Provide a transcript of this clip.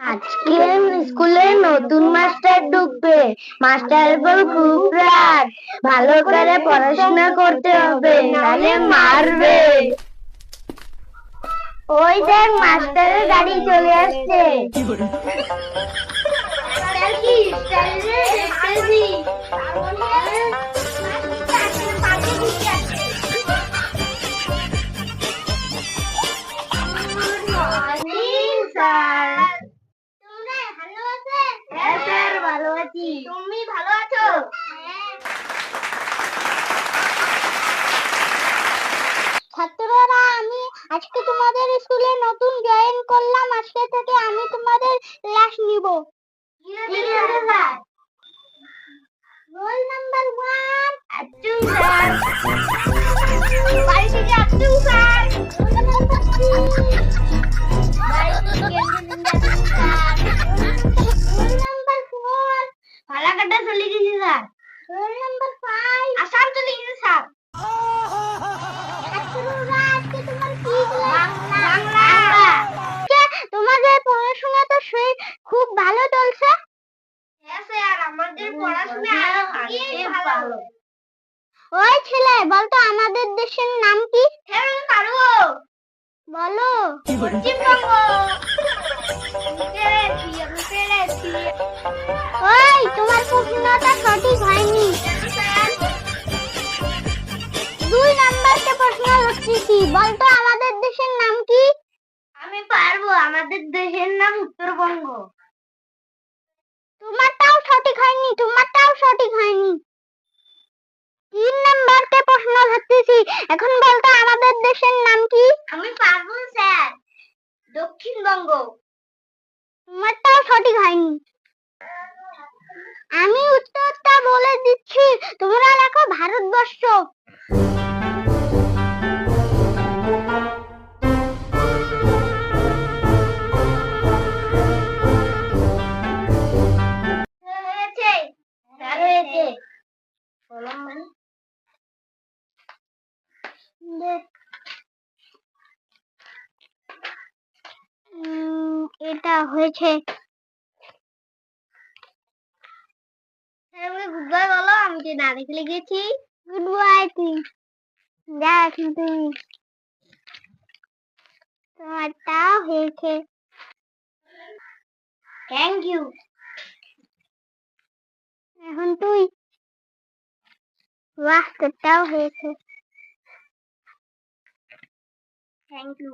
আজকে স্কুলে নতুন মাস্টার ঢুকবে। মাস্টার উপর খুব রাগ। ভালো করে পড়াশোনা করতে হবে নালে মারবে। ওই দেখ, মাস্টারের গাড়ি চলে আসছে। ছাত্ররা আমি আজকে তোমাদের স্কুলে নতুন জয়েন করলাম। আজকে থেকে আমি তোমাদের ক্লাস নিব। চলে গেছে স্যার আসাম চলে গেছে স্যার সেই খুব ভালো চলছে হ্যাঁ স্যার আমাদের পড়াশোনা আরও ভালো। ওই ছেলে বলতো আমাদের দেশের নাম কি? হ্যাঁ পারব বলো। পশ্চিমবঙ্গ ওই তোমার প্রশ্নটা সঠিক হয়নি। দুই নাম্বারকে প্রশ্ন করতেছি বলতো আমাদের কি পারব আমাদের দেশের নাম উত্তরবঙ্গ। তোমারটাও সঠিক হয়নি তোমারটাও সঠিক হয়নি। তিন নাম্বারকে প্রশ্ন ধরতেছি এখন বলতো আমাদের দেশের নাম কি? আমি পারব স্যার। দক্ষিণবঙ্গ। তোমারটাও সঠিক হয়নি। আমি উত্তরটা বলে দিচ্ছি তোমরা লেখো ভারতবর্ষ। উম, এটা হয়েছে গুড বাই বলো আমি যে না দেখে লিখেছি গুড বাই তুই যা এখন তুমি তোমারটা হয়েছে থ্যাংক ইউ এখন তুই বাহ তোরটাও হয়েছে থ্যাংক ইউ